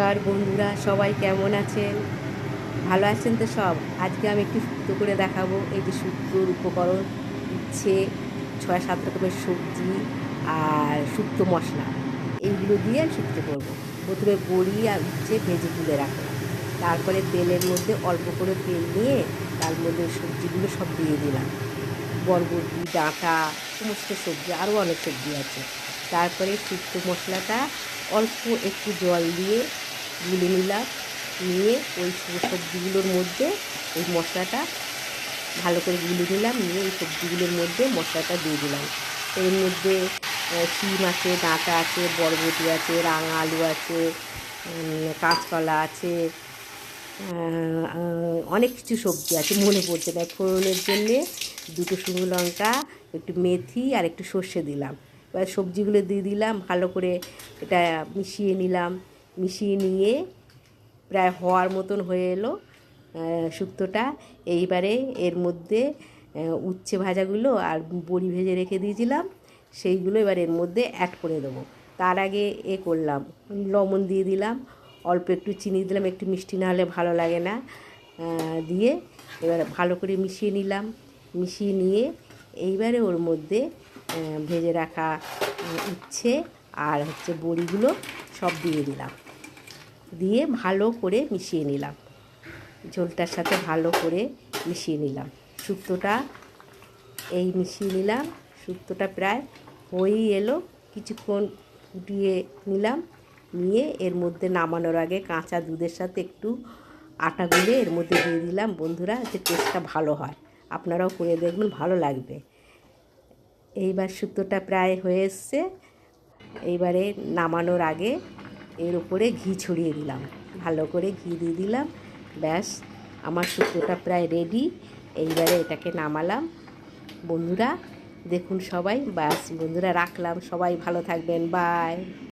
নমস্কার বন্ধুরা, সবাই কেমন আছেন? ভালো আছেন তো সব? আজকে আমি একটু শুক্তো করে দেখাবো। এই যে শুক্তোর উপকরণ উচ্ছে ছয়, সাত রকমের সবজি আর শুক্তো মশলা। এইগুলো দিয়ে আমি শুক্তো করব। প্রথমে বড়ি আর উচ্ছে ভেজে তুলে রাখলাম। তারপরে তেলের মধ্যে অল্প করে তেল নিয়ে তার মধ্যে সবজিগুলো সব দিয়ে দিলাম। বরবটি, ডাঁটা, সমস্ত সবজি, আরও অনেক সবজি আছে। তারপরে শুক্তো মশলাটা অল্প একটু জল দিয়ে গুলে নিলাম নিয়ে ওই সবজিগুলোর মধ্যে ওই মশলাটা ভালো করে গুলে নিলাম, নিয়ে ওই সবজিগুলোর মধ্যে মশলাটা দিয়ে দিলাম। এর মধ্যে শিম আছে, ডাঁটা আছে, বরবটি আছে, রাঙা আলু আছে কাঁচকলা আছে অনেক কিছু সবজি আছে। মনে পড়ছে না, ফোড়নের জন্যে দুটো শুকনো লঙ্কা, একটু মেথি আর একটু সর্ষে দিলাম। এবার সবজিগুলো দিয়ে দিলাম, ভালো করে এটা মিশিয়ে নিলাম। মিশিয়ে নিয়ে প্রায় হওয়ার মতন হয়ে এলো শুক্তোটা। এইবারে এর মধ্যে উচ্ছে ভাজাগুলো আর বড়ি ভেজে রেখে দিয়েছিলাম, সেইগুলো এবার এর মধ্যে অ্যাড করে দেবো। তার আগে এ করলাম, লবণ দিয়ে দিলাম, অল্প একটু চিনি দিলাম, একটু মিষ্টি না হলে ভালো লাগে না দিয়ে এবার ভালো করে মিশিয়ে নিলাম। মিশিয়ে নিয়ে এইবারে ওর মধ্যে ভেজে রাখা, উচ্ছে আর হচ্ছে বড়িগুলো সব দিয়ে দিলাম। দিয়ে ভালো করে মিশিয়ে নিলাম। ঝোলটার সাথে ভালো করে মিশিয়ে নিলাম। শুক্তোটা এই মিশিয়ে নিলাম। শুক্তোটা প্রায় হয়েই এলো। কিছুক্ষণ ফুটিয়ে নিলাম। নিয়ে এর মধ্যে নামানোর আগে কাঁচা দুধের সাথে একটু আটা গুলে এর মধ্যে দিয়ে দিলাম। বন্ধুরা যে টেস্টটা ভালো হয়। আপনারাও করে দেখবেন, ভালো লাগবে। এইবার শুক্তোটা প্রায় হয়ে এসছে। এইবারে নামানোর আগে এর উপরে ঘি ছড়িয়ে দিলাম। ভালো করে ঘি দিয়ে দিলাম। ব্যাস, আমার শুক্তোটা প্রায় রেডি এইবারে এটাকে নামালাম। বন্ধুরা, দেখুন সবাই। ব্যাস, বন্ধুরা, রাখলাম। সবাই ভালো থাকবেন। বাই